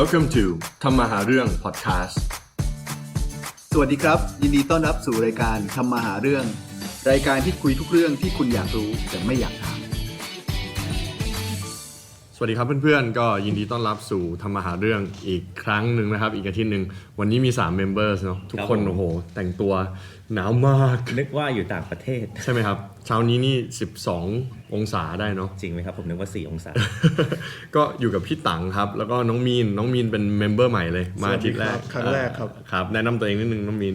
Welcome to ทำมาหาเรื่อง podcast สวัสดีครับ ยินดีต้อนรับสู่รายการทำมาหาเรื่อง รายการที่คุยทุกเรื่องที่คุณอยากรู้แต่ไม่อยากถามสวัสดีครับเพื่อนๆ ก็ยินดีต้อนรับสู่ทำมาหาเรื่องอีกครั้งหนึ่งนะครับ อีกอาทิตย์หนึ่งวันนี้มี3 members เนาะทุกคนครับผมโอ้โห แต่งตัว หนาวมาก นึกว่าอยู่ต่างประเทศ ใช่ไหมครับ เช้านี้นี่ 12 องศาได้เนาะ จริงไหมครับ ผมนึกว่า 4 องศา ก็อยู่กับพี่ตังครับ แล้วก็น้องมีน น้องมีนเป็นเมมเบอร์ใหม่เลย มาอาทิตย์แรกสวัสดีครับครั้งแรกครับ ครับ แนะนำตัวเองนิดนึงน้องมีน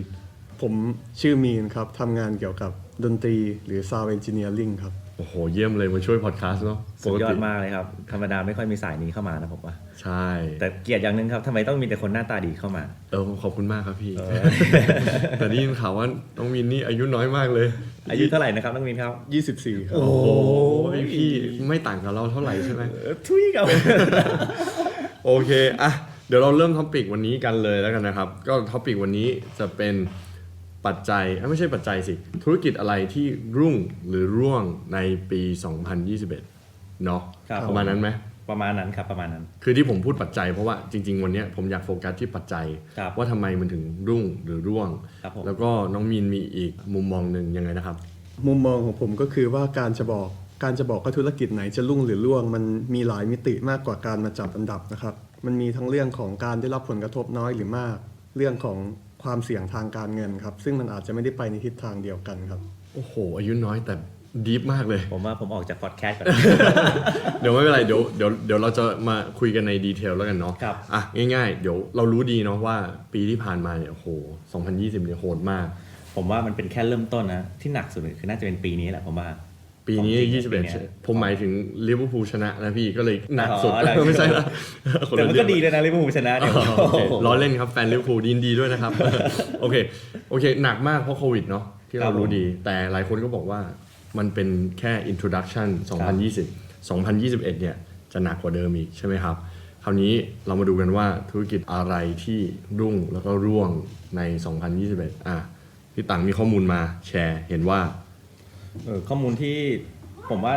ผมชื่อมีนครับ ทำงานเกี่ยวกับดนตรีหรือ Sound Engineering ครับ โอ้โห เยี่ยมเลยมาช่วยพอดแคสต์เนาะสุดยอดมากเลยครับ ธรรมดาไม่ค่อยมีสายนี้เข้ามานะผมว่า ใช่ แต่เกลียดอย่างหนึ่งครับทำไมต้องมีแต่คนหน้าตาดีเข้ามา เออขอบคุณมากครับพี่ แต่ได้ยินข่าวว่าน้องมีนนี่อายุน้อยมากเลย อายุเท่าไหร่นะครับน้องมินครับ 24 ครับ โอ้โหพี่ไม่ต่างกับเราเท่าไหร่ใช่ไหมเออทุยกับโอเคอะเดี๋ยวเราเริ่มท็อปิกวันนี้กันเลยแล้วกันนะครับ ก็ท็อปิกวันนี้จะเป็น ปัจจัยเอ้ยไม่ใช่ปัจจัยสิ ธุรกิจอะไรที่รุ่งหรือร่วงในปี 2021 เนาะครับประมาณนั้นไหมประมาณนั้นครับประมาณนั้น คือที่ผมพูดปัจจัยเพราะว่าจริง ๆ วันเนี้ยผมอยากโฟกัสที่ปัจจัยครับว่าทำไมมันถึงรุ่งหรือร่วงครับผมแล้วก็น้องมีนมีอีกมุมมองหนึ่งยังไงนะครับ มุมมองของผมก็คือว่าการจะบอกการจะบอกว่าธุรกิจไหนจะรุ่งหรือร่วง มันมีหลายมิติมากกว่าการมาจับอันดับนะครับ มันมีทั้งเรื่องของการได้รับผลกระทบน้อยหรือมาก เรื่องของ ความเสี่ยงทางการเงินครับ ซึ่งมันอาจจะไม่ได้ไปในทิศทางเดียวกันครับ โอ้โห อายุน้อยแต่ดีฟมากเลย ผมว่าผมออกจากพอดแคสต์ก่อน เดี๋ยวไม่เป็นไรเดี๋ยวเดี๋ยวเดี๋ยวเราจะมาคุยกันในดีเทลแล้วกันเนาะครับ อะง่าย ๆ เดี๋ยวเรารู้ดีเนาะว่าปีที่ผ่านมาเนี่ยโอ้โห 2020เนี่ยโหดมาก ผมว่ามันเป็นแค่เริ่มต้นนะ ที่หนักสุดเลยคือน่าจะเป็นปีนี้แหละผมว่า ปีนี้ ของจริงปีเนี้ย 21ใช่ผมหมายถึงลิเวอร์พูลชนะนะพี่ก็เลยหนักสุด อ๋อหนักสุด ไม่ใช่ละคแต่ละมันเรื่ก็อง ดีเลยนะลิเวอร์พูลชนะเนี่ย อ๋อโอเคล้อเล่นครับแฟนลิเวอร์พูลยินดีด้วยนะครับ โอเคโอเค หนักมากเพราะโควิดเนาะที่เรารู้ดี แต่หลายคนก็บอกว่ามันเป็นแค่ introduction 2020 2021 เนี่ย จะหนักกว่าเดิมอีกใช่ไหมครับ คราวนี้เรามาดูกันว่าธุรกิจอะไรที่รุ่งแล้วก็ร่วงใน 2021 อะพี่ตังมีข้อมูลมาแชร์เห็นว่า เออข้อมูลที่ผมว่า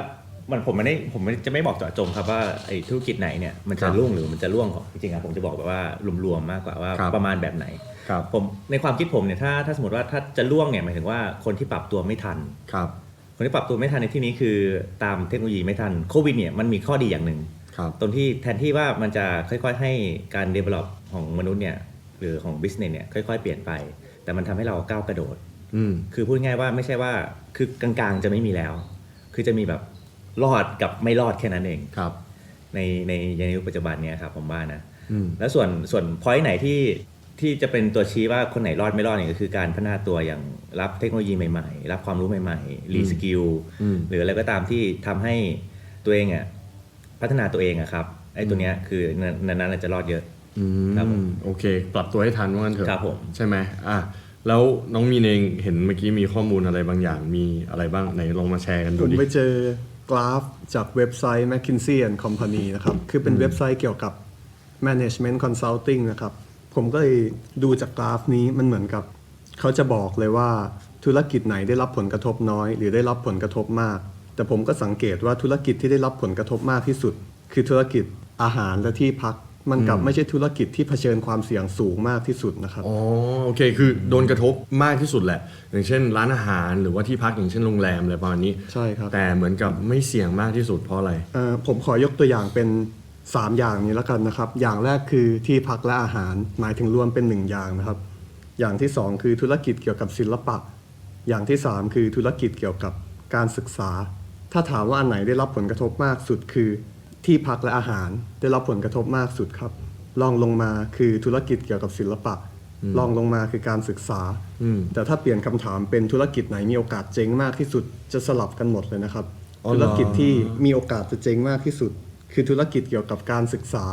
มันผมไม่ได้ผมไม่จะไม่บอกเจาะจงครับว่าไอ้ธุรกิจไหนเนี่ยมันครัจะบรุ่งหรือมันจะร่วงของจริงๆอะผมจะบอกแบบว่ารวมๆมากกว่าว่าครับ ประมาณแบบไหน ครับผมในความคิดผมเนี่ยถ้าถ้าสมมติว่าถ้าจะร่วงเนี่ยหมายถึงว่าคนที่ปรับตัวไม่ทัน ครับคนที่ปรับตัวไม่ทันในที่นี้คือตามเทคโนโลยีไม่ทันโควิดเนี่ยมันมีข้อดีอย่างหนึ่ง ครับ ตรงที่แทนที่ว่ามันจะค่อยๆให้การ develop ของมนุษย์เนี่ยหรือของ business เนี่ยค่อยๆ เปลี่ยนไป แต่มันทำให้เราก้าวกระโดด อืมคือพูดง่ายว่าไม่ใช่ว่าคือกลางๆจะไม่มีแล้ว คือจะมีแบบรอดกับไม่รอดแค่นั้นเองครับ ในในในยุคปัจจุบันเนี้ยครับผมว่านะอืมแล้วส่วนส่วนพอยต์ไหนที่ที่จะเป็นตัวชี้ว่าคนไหนรอดไม่รอดเนี่ยก็คือการพัฒนาตัวอย่างรับเทคโนโลยีใหม่ๆ รับความรู้ใหม่ๆรีสกิลอืม หรืออะไรก็ตามที่ทำให้ตัวเองอะพัฒนาตัวเองอะครับไอ้ตัวเนี้ยคือนั้นนั้นจะรอดเยอะ อืครับผมมโอเค ปรับตัวให้ทันว่างั้นเถอะครับผม ใช่ไหมอะ แล้วน้องมีนเองเห็นเมื่อกี้มีข้อมูลอะไรบางอย่างมีอะไรบ้างไหนลองมาแชร์กันดูผมดิ ไปเจอกราฟจากเว็บไซต์ McKinsey and Company นะครับ คือเป็นเว็บไซต์เกี่ยวกับ Management Consulting นะครับ ผมก็เลยดูจากกราฟนี้มันเหมือนกับ เขาจะบอกเลยว่าธุรกิจไหนได้รับผลกระทบน้อย หรือได้รับผลกระทบมาก แต่ผมก็สังเกตว่าธุรกิจที่ได้รับผลกระทบมากที่สุด คือธุรกิจอาหารและที่พัก มันกลับไม่ใช่ธุรกิจที่เผชิญความเสี่ยงสูงมากที่สุดนะครับอ๋อโอเค คือโดนกระทบมากที่สุดแหละ อย่างเช่น ร้านอาหารหรือว่าที่พักอย่างเช่นโรงแรมอะไรประมาณนี้ใช่ครับแต่เหมือนกับไม่เสี่ยงมากที่สุดเพราะอะไรเอ่อผมขอยกตัวอย่างเป็น 3 อย่างนี้แล้วกันนะครับ อย่างแรกคือที่พักและอาหารหมายถึงรวมเป็น 1 อย่างนะครับ อย่างที่ 2 คือธุรกิจเกี่ยวกับศิลปะ อย่างที่ 3 คือธุรกิจเกี่ยวกับการศึกษา ถ้าถามว่าอันไหนได้รับผลกระทบมากสุดคือ ที่พักและอาหารได้รับผลกระทบมากสุดครับรองลงมาคือธุรกิจเกี่ยวกับศิลปะรองลงมาคือการศึกษาอืมแต่ถ้าเปลี่ยนคำถามเป็นธุรกิจไหนมีโอกาสเจ๊งมากที่สุดจะสลับกันหมดเลยนะครับอ๋อธุเหรรอกิจที่มีโอกาสจะเจ๊งมากที่สุด คือธุรกิจเกี่ยวกับการศึกษา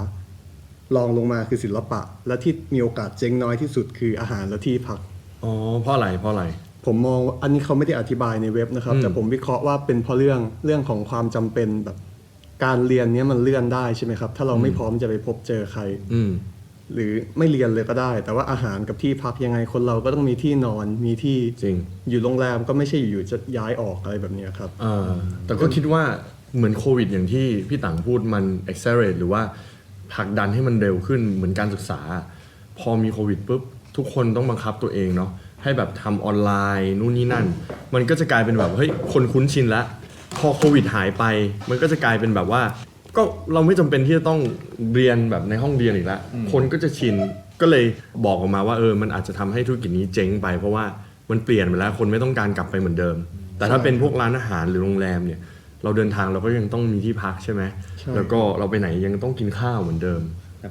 รองลงมาคือศิลปะ และที่มีโอกาสเจ๊งน้อยที่สุดคืออาหารและที่พักอ๋อเพราะอะไรเพราะอะไรผมมองว่าอันนี้เขาไม่ได้อธิบายในเว็บนะครับอืมแต่ผมวิเคราะห์ว่าเป็นเพราะเรื่องเรื่องของความจำเป็นแบบ การเรียนเนี้ยมันเลื่อนได้ใช่ไหมครับ ถ้าเราไม่พร้อมจะไปพบเจอใคร อืม หรือไม่เรียนเลยก็ได้ แต่ว่าอาหารกับที่พักยังไงคนเราก็ต้องมีที่นอนมีที่จริง อยู่โรงแรมก็ไม่ใช่อยู่ๆจะย้ายออกอะไรแบบเนี้ยครับ อ่าแต่ก็คิดว่าเหมือนโควิดอย่างที่พี่ตังพูดมัน accelerate หรือว่าผลักดันให้มันเร็วขึ้นเหมือนการศึกษา พอมีโควิดปุ๊บทุกคนต้องบังคับตัวเองเนาะให้แบบทำออนไลน์นู่นนี่นั่น มันก็จะกลายเป็นแบบเฮ้ยคนคุ้นชินแล้ว พอโควิดหายไป มันก็จะกลายเป็นแบบว่า ก็เราไม่จำเป็นที่จะต้องเรียนแบบในห้องเรียนอีกแล้วคนก็จะชินก็เลยบอกออกมาว่าเออมันอาจจะทำให้ธุรกิจนี้เจ๊งไป เพราะว่ามันเปลี่ยนไปแล้วคนไม่ต้องการกลับไปเหมือนเดิม แต่ถ้าเป็นพวกร้านอาหารหรือโรงแรมเนี่ย เราเดินทางเราก็ยังต้องมีที่พักใช่ไหมใช่ แล้วก็เราไปไหนยังต้องกินข้าวเหมือนเดิม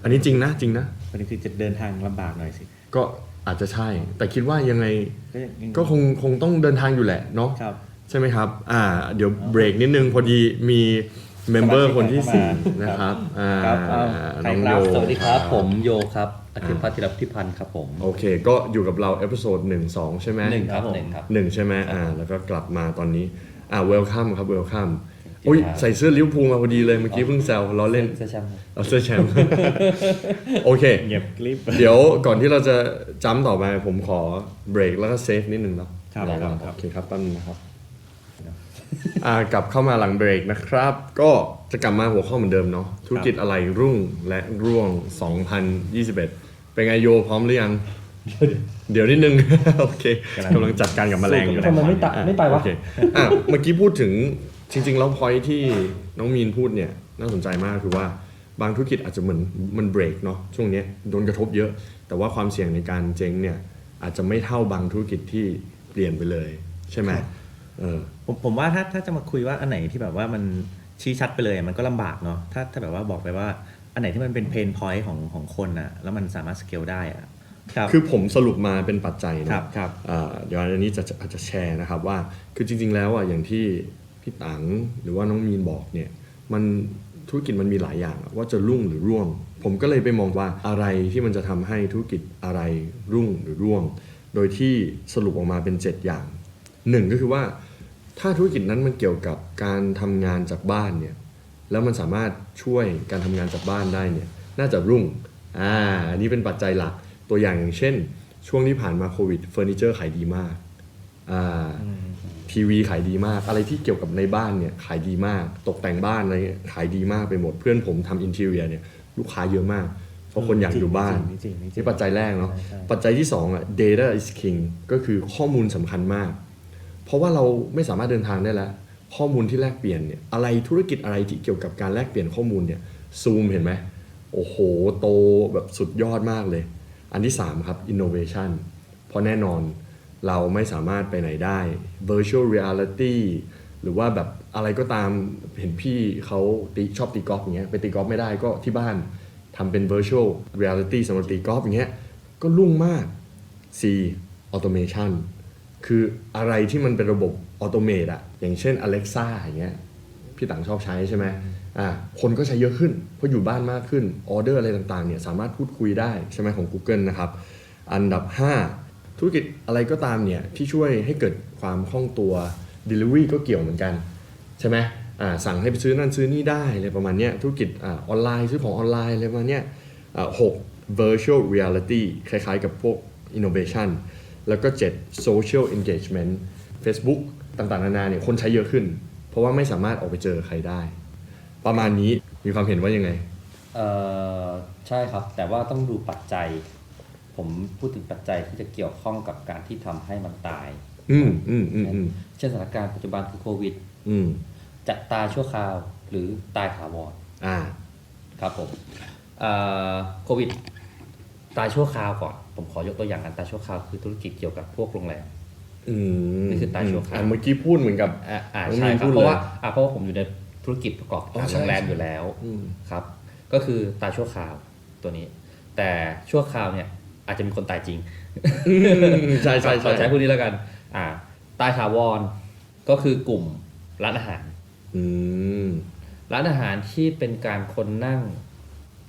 อันนี้จริงนะจริงนะประเด็นคือจะเดินทางลำบากหน่อยสิ ก็อาจจะใช่ แต่คิดว่ายังไงก็ยังก็คงคงต้องเดินทางอยู่แหละเนาะครับ ใช่ไหมครับ อ่า เดี๋ยวเบรกนิดนึงพอดีมีเมมเบอร์คนที่สมาชิกสี่เข้ามานะครับ อ่าครับเอาใครน้องครับโยสวัสดีครับ ผมโยครับอธิพัฒน์ธิรพิพันธ์ครับผมโอเค ก็อยู่กับเราเอพิโซดหนึ่งสองใช่ไหมหนึ่งครับครับผมหนึ่งครับ หนึ่งใช่ไหมอ่า แล้วก็กลับมาตอนนี้ อ่าเวลคัมครับเวลคัมครับอุ้ยใส่เสื้อลิเวอร์พูลมาพอดีเลยเมื่อกี้เพิ่งแซวล้อเล่น เสื้อแชมป์ครับ เอาเสื้อแชมป์ โอเค เงียบกริบ เดี๋ยวก่อนที่เราจะจ้ำต่อไปผมขอเบรกแล้วก็เซฟนิดนึงเนาะครับ ได้ครับ โอเคครับแป๊บนึงนะครับ อ่ากลับเข้ามาหลังเบรกนะครับ ก็จะกลับมาหัวข้อเหมือนเดิมเนาะธุรกิจอะไรรุ่งและร่วง 2021 เป็นไงโยพร้อมหรือยัง เดี๋ยวนิดนึง โอเคกำลังจัดการกับแมลงอยู่ทำไมไม่ตะอ่ไม่ไปวะโอเคอะเมื่อกี้พูดถึงจริง ๆ แล้วพอยที่น้องมีนพูดเนี่ยน่าสนใจมากคือว่าบางธุรกิจอาจจะเหมือนมันเบรกเนาะช่วงเนี้ยโดนกระทบเยอะ แต่ว่าความเสี่ยงในการเจ๊งเนี่ยอาจจะไม่เท่าบางธุรกิจที่เปลี่ยนไปเลย ใช่ไหมเออ ผมผมว่าถ้าถ้าจะมาคุยว่าอันไหนที่แบบว่ามันชี้ชัดไปเลยมันก็ลำบากเนาะถ้าถ้าแบบว่าบอกไปว่า อันไหนที่มันเป็นเพนพอยต์ของของคนอะแล้วมันสามารถสเกลได้อะครับคือผมสรุปมาเป็นปัจจัยครัเนาะบครับอ่าเดี๋ยวอันนี้จะจะอาจจะแชร์นะครับว่าคือจริง ๆ แล้วอะอย่างที่พี่ตังหรือว่าน้องมีนบอกเนี่ยมันธุรกิจมันมีหลายอย่างอะว่าจะรุ่งหรือร่วง ผมก็เลยไปมองว่าอะไรที่มันจะทำให้ธุรกิจอะไรรุ่งหรือร่วง โดยที่สรุปออกมาเป็น 7 อย่างหนึ่งก็คือว่า ถ้าธุรกิจนั้นมันเกี่ยวกับการทำงานจากบ้านเนี่ยแล้วมันสามารถช่วยการทำงานจากบ้านได้เนี่ยน่าจะรุ่งอ่าอันนี้เป็นปัจจัยหลักตัวอย่างอย่างเช่น ช่วงที่ผ่านมาโควิดเฟอร์นิเจอร์ขายดีมากอ่าทีวีขายดีมาก อะไรที่เกี่ยวกับในบ้านเนี่ยขายดีมาก ตกแต่งบ้านอะไรเงี้ยขายดีมากไปหมดเพื่อนผมทำอินเท i รียเนี่ยลูกค้าเยอะมาก เพราะคนอยากอยู่บ้านจริงจริงจริงนี่ปัจจัยแรกเนาะใช่ใช่ปัจจัยที่สองอะ data is king ก็คือข้อมูลสำคัญมาก เพราะว่าเราไม่สามารถเดินทางได้แล้ว ข้อมูลที่แลกเปลี่ยนเนี่ยอะไรธุรกิจอะไรที่เกี่ยวกับการแลกเปลี่ยนข้อมูลเนี่ยซูมเห็นไหมโอ้โห โตแบบสุดยอดมากเลย อันที่ 3 ครับ innovation เพราะแน่นอนเราไม่สามารถไปไหนได้ virtual reality หรือว่าแบบอะไรก็ตามเห็นพี่เขาตีชอบตีกอล์ฟอย่างเงี้ยไปตีกอล์ฟไม่ได้ก็ที่บ้านทำเป็น virtual reality สำหรับตีกอล์ฟอย่างเงี้ยก็รุ่งมาก C automation คืออะไรที่มันเป็นระบบออโตเมตอะอย่างเช่น Alexa อย่างเงี้ยพี่ต่างชอบใช้ใช่ไหมอ่าคนก็ใช้เยอะขึ้น เพราะอยู่บ้านมากขึ้นออเดอร์อะไรต่างๆเนี่ยสามารถพูดคุยได้ใช่ไหมของ Google นะครับอันดับ 5 ธุรกิจอะไรก็ตามเนี่ยที่ช่วยให้เกิดความคล่องตัว Delivery ก็เกี่ยวเหมือนกัน ใช่ไหมอ่าสั่งให้ไปซื้อนั่นซื้อนี่ได้อะไรประมาณเนี้ยธุรกิจอ่าออนไลน์ซื้อของออนไลน์อะไรประมาณเนี้ยอ่าหก virtual reality คล้ายๆกับพวก innovation แล้วก็ 7 social engagement Facebook ต่างๆ นานาเนี่ยคนใช้เยอะขึ้น เพราะว่าไม่สามารถออกไปเจอใครได้ ประมาณนี้มีความเห็นว่ายังไง เอ่อใช่ครับ แต่ว่าต้องดูปัจจัย ผมพูดถึงปัจจัยที่จะเกี่ยวข้องกับการที่ทำให้มันตาย อืมอืมอืมอืมเช่นสถานการณ์ปัจจุบันคือโควิด อืมจะตายชั่วคราวหรือตายถาวรอ่า ครับผมเอ่อโควิด ตายชั่วคราวก่อน ผมขอยกตัวอย่างการตายชั่วคราวคือธุรกิจเกี่ยวกับพวกโรงแรม อืมนี่คือตายชั่วคราวอ่เมื่อกี้พูดเหมือนกับอ่าอ่าน้องใช่มีนครัพูบดเพราะว่าเลยอ่าเพราะว่าผมอยู่ในธุรกิจประกอบอ๋อการใช่โรงแรมใช่อยู่แล้วอืมครับ ก็คือตายชั่วคราวตัวนี้ แต่ชั่วคราวเนี่ย อาจจะมีคนตายจริงใช่ใช่ขอใช่ใช้พูดนี้แล้วกัน อ่า ตายถาวรก็คือกลุ่มร้านอาหารอืมร้านอาหารที่เป็นการคนนั่ง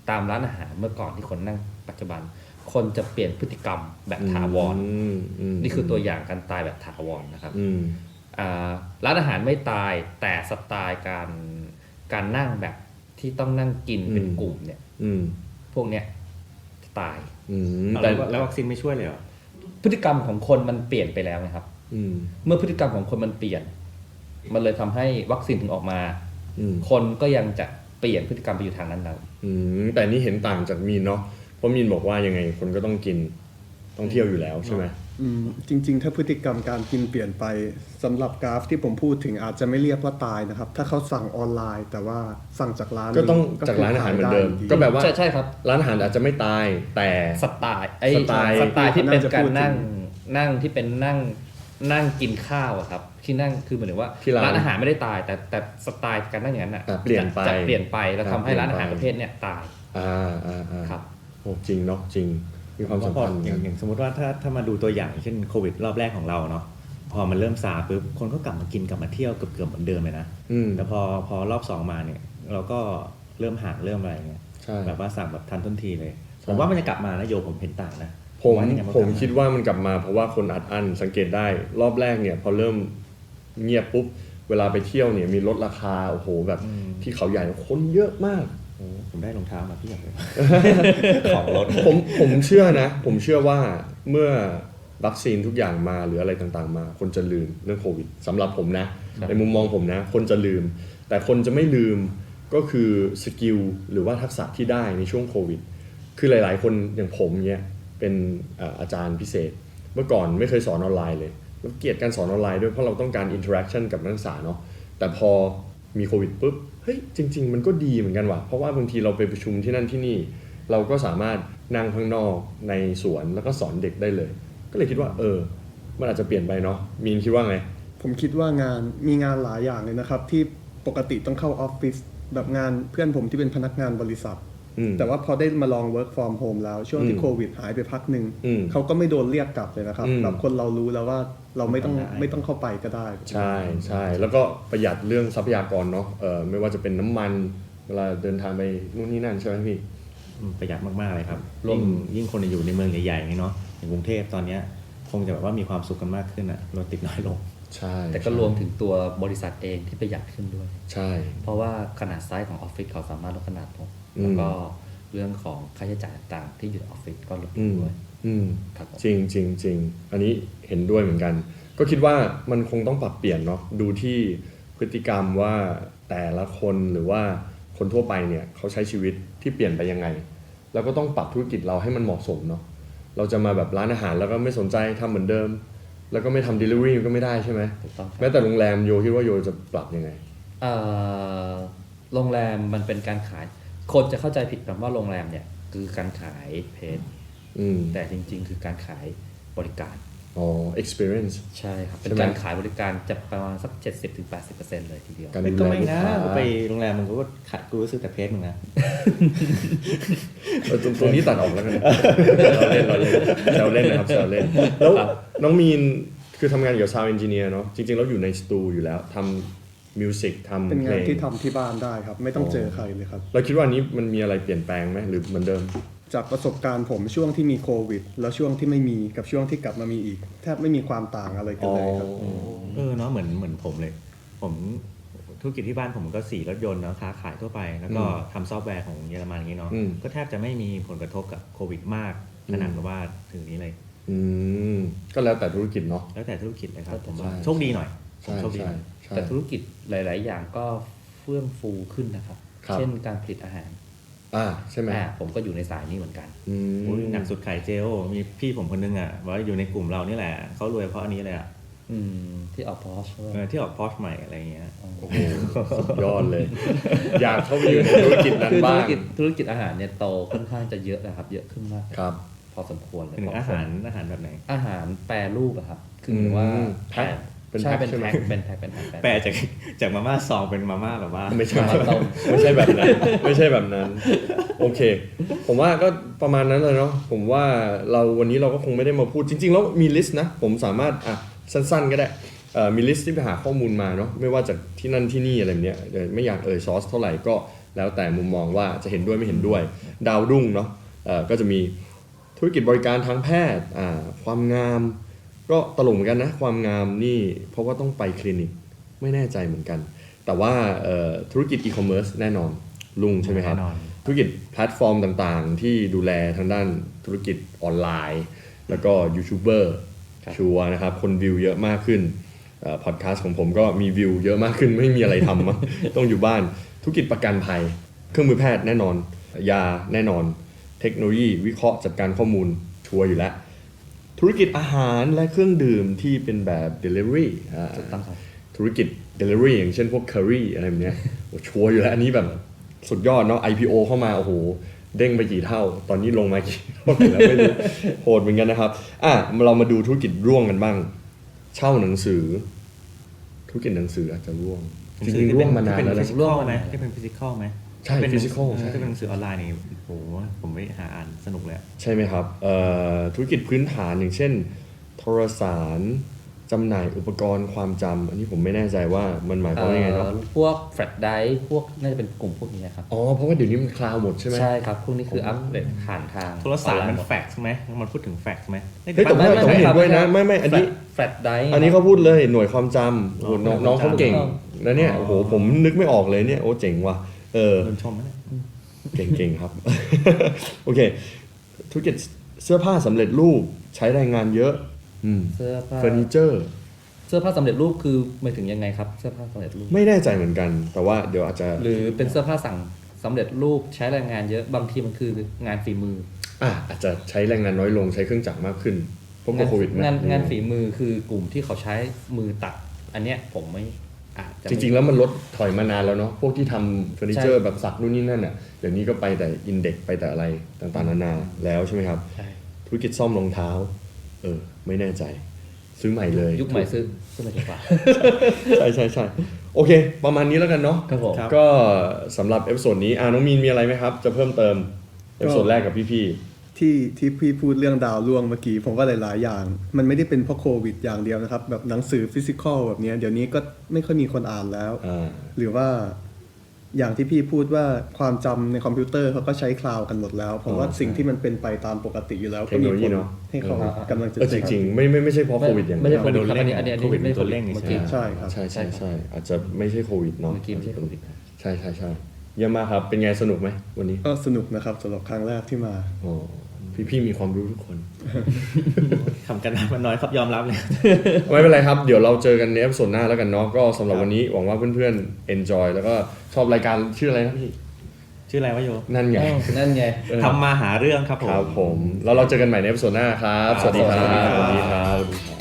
ตามร้านอาหารเมื่อก่อนที่คนนั่งปัจจุบัน คนจะเปลี่ยนพฤติกรรมแบบถาวรอืมมนี่คือตัวอย่างการตายแบบถาวรนะครับอืมอ่าร้านอาหารไม่ตายแต่สไตล์การการนั่งแบบที่ต้องนั่งกินเป็นอืมกลุ่มเนี่ยอืมพวกเนี้ยตายอืมแต่แล้ววัคซีนไม่ช่วยเลยเหรอพฤติกรรมของคนมันเปลี่ยนไปแล้วนะครับอืมเมื่อพฤติกรรมของคนมันเปลี่ยน มันเลยทำให้วัคซีนถึงออกมาอืมคนก็ยังจะเปลี่ยนพฤติกรรมไปอยู่ทางนั้นแล้วอืมแต่นี่เห็นต่างจากมีนเนาะ เพราะมีนบอกว่ายังไงคนก็ต้องกินต้องเที่ยวอยู่แล้วใช่ไหมอืมจริง ๆ ถ้าพฤติกรรมการกินเปลี่ยนไปสำหรับกราฟที่ผมพูดถึงอาจจะไม่เรียกว่าตายนะครับ ถ้าเขาสั่งออนไลน์ แต่ว่าสั่งจากร้านก็ต้องคืจากร้านอาหารเหมือนเดิมขยไก็แบบว่าใช่ใช่ครับ ร้านอาหารอาจจะไม่ตายแต่สไตล์ไอ้สไตล์สไตล์ที่เป็นการน่าจะพูดถึงนั่งนั่งที่เป็นนั่งนั่งกินข้าวอะครับที่นั่งคือเหมือนถึงว่าที่ร้านร้านอาหารไม่ได้ตาย แต่แต่สไตล์การนั่งอย่างนั้นอะอะเปลี่ยนไปจะจะเปลี่ยนไปแล้วอะทำให้ร้านอาหารเปลี่ยนไปประเภทเนี้ยตายอ่าอ่าอ่าครับ โอ้จริงเนาะจริงมีความสัมพอพันธ์อย่างอย่างสมมติว่าถ้าถ้ามาดูตัวอย่างเช่นโควิดรอบแรกของเราเนาะพอมันเริ่มซาปุ๊บคนก็กลับมากินกลับมาเที่ยวเกือบเกือบเหมือนเดิมเลยนะอืมแต่พอพอรอบสองมาเนี่ยเราก็เริ่มห่างเริ่มอะไรเงี้ยใช่แบบว่าสั่งแบบทันต้นทีเลยใช่ผมว่ามันจะกลับมานะโยผมเห็นต่างนะผมว่ายังไงนก็ผมกลับาคิดว่ามันกลับมาเพราะว่าคนอัดอั้นสังเกตได้รอบแรกเนี่ยพอเริ่มเงียบปุ๊บเวลาไปเที่ยวเนี่ยมีลดราคาโอ้โหแบบที่เขาใหญ่คนเยอะมากโอ้ ผมได้รองเท้ามาพี่อยากเลยของรถผมผมเชื่อนะ ผมเชื่อว่าเมื่อวัคซีนทุกอย่างมาหรืออะไรต่างๆ มา คนจะลืมเรื่องโควิดสำหรับผมนะ ในมุมมองผมนะ คนจะลืม แต่คนจะไม่ลืมก็คือสกิลหรือว่าทักษะที่ได้ในช่วงโควิด คือหลายๆ คนอย่างผมเนี่ยเป็นเอ่ออาจารย์พิเศษ เมื่อก่อนไม่เคยสอนออนไลน์เลยแล้วเกลียดการสอนออนไลน์ด้วยเพราะเราต้องการอินเทอร์แอคชั่นกับนักศึกษาเนาะแต่พอมีโควิดปุ๊บเฮ้ยจริง ๆ มันก็ดีเหมือนกันว่ะเพราะว่าบางทีเราไปประชุมที่นั่นที่นี่ เราก็สามารถนั่งข้างนอกในสวนแล้วก็สอนเด็กได้เลย ก็เลยคิดว่า เออ มันอาจจะเปลี่ยนไปเนาะมีนคิดว่าไงผมคิดว่างานมีงานหลายอย่างเลยนะครับ ที่ปกติต้องเข้าออฟฟิศแบบงานเพื่อนผมที่เป็นพนักงานบริษัท แต่ว่าพอได้มาลอง work from home แล้ว ช่วงที่อืมโควิดหายไปพักหนึ่งอืมเขาก็ไม่โดนเรียกกลับเลยนะครับอืมแบบคนเรารู้แล้วว่าเราไม่ต้องทำได้ไม่ต้องเข้าไปก็ได้ ใช่ใช่แล้วก็ประหยัดเรื่องทรัพยากรเนาะเออไม่ว่าจะเป็นน้ำมันเวลาเดินทางไปนู่นนี่นั่นใช่ไหมพี่อืมประหยัดมากๆเลยครับรวมยิ่งยิ่งคนอยู่ในเมืองใหญ่ๆอย่างนี้เนาะอย่างกรุงเทพตอนเนี้ยคงจะแบบว่ามีความสุขกันมากขึ้นอะรถติดน้อยลง ใช่แต่ก็รวมถึงตัวบริษัทเองที่ประหยัดขึ้นด้วย ใช่ เพราะว่าขนาดไซส์ของออฟฟิศเขาสามารถลดขนาดลงอืมแล้วก็เรื่องของค่าใช้จ่ายต่างๆ ที่อยู่ในออฟฟิศก็ลดลอืงมด้วยอืมครับผมจริงจริงจริงอันนี้เห็นด้วยเหมือนกัน ก็คิดว่ามันคงต้องปรับเปลี่ยนเนาะดูที่พฤติกรรมว่าแต่ละคนหรือว่าคนทั่วไปเนี่ยเขาใช้ชีวิตที่เปลี่ยนไปยังไง แล้วก็ต้องปรับธุรกิจเราให้มันเหมาะสมเนาะเราจะมาแบบร้านอาหารแล้วก็ไม่สนใจทำเหมือนเดิม แล้วก็ไม่ทำ delivery ก็ไม่ได้ใช่ไหมถูกต้องครับแม้แต่โรงแรมโยคิดว่าโยจะปรับยังไง เอ่อโรงแรมมันเป็นการขาย คนจะเข้าใจผิดกันว่าโรงแรมเนี่ยคือการขายเพจอืมแต่จริง ๆ คือการขายบริการ อ๋อ experience ใช่ครับใช่เป็นไหมการขายบริการจะประมาณสัก 70-80%เลยทีเดียวการไม่ดูก็แลไม่ลูกนะค้ากูไปโรงแรมมึงกูก็ขัดกูรู้สึกแต่เพจมึงนะ เออตรงตรงนี้ตัดออกแล้วกันเราเล่นเราเล่นแซวเล่นนะครับแซวเล่น แล้วน้องมีนคือทำงานเกี่ยวกับ sound engineer เนาะจริงๆแล้วอยู่ในสตูอยู่แล้วทำมิวสิกทำเป็นเพลงานงที่ทำที่บ้านได้ครับ ไม่ต้องเจอใครเลยครับ เราคิดว่าอันนี้มันมีอะไรเปลี่ยนแปลงไหมหรือเหมือนเดิม จากประสบการณ์ผมช่วงที่มีโควิด แล้วช่วงที่ไม่มีกับช่วงที่กลับมามีอีก แทบไม่มีความต่างอะไรกันเลยครับ เออเนาะเหมือนเหมือนผมเลย ผมธุรกิจที่บ้านผมก็สีรถยนต์เนาะค้าขายทั่วไป แล้วก็อืมทำซอฟต์แวร์ของเยอรมันอย่างนี้เนาะอืม ก็แทบจะไม่มีผลกระทบกับโควิดมากขนาดกับว่าถึงนี้เลย อืมก็แล้วแต่ธุรกิจเนาะ แล้วแต่ธุรกิจเลยครับผมว่าใช่ โชคดีหน่อยผมใช่โชคดีใช่หน่อยใช่แต่ธุรกิจหลาย ๆ อย่างก็เฟื่องฟูขึ้นนะครับ ครับ เช่นการผลิตอาหาร อ่าใช่ไหมอ่าผมก็อยู่ในสายนี้เหมือนกันอืมโอ้ยหนักสุดไข่เจล มีพี่ผมคนนึงอะว่าอยู่ในกลุ่มเรานี่แหละ เขารวยเพราะอันนี้เลยอะอืมที่ออกพอชเออที่ออกพอชใหม่อะไรอย่างเงี้ย โอ้โหสุดยอดเลย อยากเข้าไปอยู่ในธุรกิจนั้นคือธุบ้ารงกิจธุรกิจอาหารเนี่ยโตค่อนข้างจะเยอะนะครับ เยอะขึ้นมาก ครับ พอสมควรเลยถึงอาหารอาหารแบบไหน อาหารแปรรูปอะครับ คือหมายว่าอืมแพ็ค เป็นใช่แพ็คเป็นใช่ไหมแพ็คเป็นแพ็คเป็นแพ็คแปลจากจากมาม่าซองเป็นมาม่าแบบว่าไม่ใช่ มาต้ม ไม่ใช่แบบนั้น ไม่ใช่แบบนั้น โอเค ผมว่าก็ประมาณนั้นเลยเนาะผมว่าเราวันนี้เราก็คงไม่ได้มาพูดจริง ๆ แล้วมีลิสต์นะ ผมสามารถอะสั้นๆ ก็ได้เอ่อมีลิสต์ที่ไปหาข้อมูลมาเนาะไม่ว่าจากที่นั่นที่นี่อะไรแบบเนี้ยเดี๋ยวไม่อยากเอ่ยซอสเท่าไหร่ก็แล้วแต่มุมมองว่าจะเห็นด้วยไม่เห็นด้วย ดาวรุ่งเนาะเอ่อก็จะมีธุรกิจบริการทางแพทย์อ่าความงาม ก็ตลกเหมือนกันนะ ความงามนี่เพราะว่าต้องไปคลินิกไม่แน่ใจเหมือนกัน แต่ว่าเอ่อธุรกิจอีคอมเมิร์ซแน่นอนลุงใช่ไหมครับแน่นอนธุรกิจแพลตฟอร์มต่างๆ ที่ดูแลทางด้านธุรกิจออนไลน์ แล้วก็ยูทูบเบอร์ครับชัวร์นะครับ คนวิวเยอะมากขึ้นพอดแคสต์ของผมก็มีวิวเยอะมากขึ้นไม่มีอะไรทำมั้งต้องอยู่บ้าน ธุรกิจประกันภัย เครื่องมือแพทย์แน่นอน ยาแน่นอน เทคโนโลยีวิเคราะห์จัดการข้อมูลชัวร์อยู่แล้ว ธุรกิจอาหารและเครื่องดื่มที่เป็นแบบ Delivery อ่าถูกต้องครับธุรกิจ Delivery อย่างเช่นพวก Curry อะไรแบบเนี้ยโอ้ชัวร์อยู่แล้วอันนี้แบบสุดยอดเนาะ IPO เข้ามาโอ้โหเด้งไปกี่เท่า ตอนนี้ลงมากี่เท่าแล้วไม่รู้โหดเหมือนกันนะครับอะเรามาดูธุรกิจร่วงกันบ้าง เช่าหนังสือ ธุรกิจหนังสืออาจจะร่วงจริงๆร่วงมานานแล้วเป็นะฟิสิกอลไหมที่เป็นฟิสิกอลไหม ใช่เป็น physical ใช่ถ้าเป็นหนังสือออนไลน์นี่โอ้โหผมไม่หาอ่านสนุกเลยอะใช่ไหมครับเอ่อธุรกิจพื้นฐานอย่างเช่น โทรสารจำหน่ายอุปกรณ์ความจำอันนี้ผมไม่แน่ใจว่ามันหมายความว่ายังไงเนาะเอ่อพวกแฟลชไดรฟ์พวกน่าจะเป็นกลุ่มพวกนี้ครับ อ๋อเพราะว่าเดี๋ยวนี้มันคลาวด์หมดใช่ไหม ใช่ครับ พวกนี้คืออัปเดตผ่านทางโทรศัพท์มันออไลหดแฟกซ์ไหมมันพูดถึงแฟกซ์ไหมเฮ้ยแต่ว่าไม่แต่ว่าไม่เห็นครับด้วยนะไม่ไม่ครับไม่อันนี้ แฟลชไดรฟ์อันนี้เขาพูดเลยหน่วยความจำโอ้โหน้องน้องเขาเก่งถูกต้องแล้วเนี่ยโอ้โหผมนึกไม่ออกเลยเนี่ยโอ้เจ๋งว่ะ เออโดนชมไหมเนี่ยเก่งๆครับ โอเค ธุรกิจเสื้อผ้าสำเร็จรูปใช้แรงงานเยอะอืมเสื้อผ้าเฟอร์นิเจอร์เสื้อผ้าสำเร็จรูปคือหมายถึงยังไงครับเสื้อผ้าสำเร็จรูปไม่แน่ใจเหมือนกัน แต่ว่าเดี๋ยวอาจจะหรือเป็นเสื้อผ้าสั่งสำเร็จรูปใช้แรงงานเยอะบางทีมันคืองานฝีมืออะอาจจะใช้แรงงานน้อยลงใช้เครื่องจักรมากขึ้นเพราะกลัวโควิดไหมงานงานฝีมือคือกลุ่มที่เขาใช้มือตัด อันเนี้ยผมไม่อา จจะจริงๆ แล้วมันลดถอยมานานแล้วเนาะพวกที่ทำเฟอร์นิเจอร์ใช่แบบสักนู่นนี่นั่นอะเดี๋ยวนี้ก็ไปแต่อินเด็กไปแต่อะไรต่างๆนานาแล้วใช่ไหมครับใช่ธุรกิจซ่อมรองเท้า เออ ไม่แน่ใจ ซื้อใหม่เลย ยุคใหม่ซื้อซื้อมาดีกว่า ใช่ใช่ใช่โอเค ประมาณนี้แล้วกันเนาะครับผมก็สำหรับเอพิโซดนี้อ่าน้องมีนมีอะไรไหมครับ จะเพิ่มเติมเอพิโซดแรกกับพี่ ที่ที่พี่พูดเรื่องดาวร่วงเมื่อกี้ผมว่าหลาย ๆ อย่าง มันไม่ได้เป็นเพราะโควิดอย่างเดียวนะครับ แบบหนังสือฟิสิกอลแบบเนี้ยเดี๋ยวนี้ก็ไม่ค่อยมีคนอ่านแล้วๆอ่าหรือว่าอย่างที่พี่พูดว่าความจำในคอมพิวเตอร์เขาก็ใช้คลาวด์กันหมดแล้วผมว่าอ๋อสิ่งที่มันเป็นไปตามปกติอยู่แล้วเทคโนโลยีผลเนอะให้เขาเออกำลังจะเออจเจ๊งริงๆไม่ไม่ไม่ใช่เพราะโควิดอย่างไม่เดีใช่ยวโควิดครับอันนี้อันนี้อันนี้โควิดไม่เป็นตัวเร่งเมื่อใช่กี้ไหมใช่ครับใช่ใช่ใช่อาจจะไม่ใช่โควิดเนาะเมื่อกี้ไม่ใช่โควิดใช่ใช่ใช่ เยี่ยมมากครับ เป็นไงสนุกไหมวันนี้ ก็สนุกนะครับสำหรับครั้งแรกที่มาอ๋อพี่พี่มีความรู้ทุกคนทำกันบ้านมันน้อยครับยอมรับเลย ไม่เป็นไรครับ เดี๋ยวเราเจอกันในเอพิโซดหน้าแล้วกันเนาะก็สำหรับวันนี้หวังว่าเพื่อนๆ enjoy แล้วก็ชอบรายการชื่ออะไรนะพี่ ชื่ออะไรวะโย นั่นไง นั่นไงทำมาหาเรื่องครับผม ครับผม แล้วเราเจอกันใหม่ในเอพิโซดหน้าครับ สวัสดีครับ สวัสดีครับสวัสดีครับ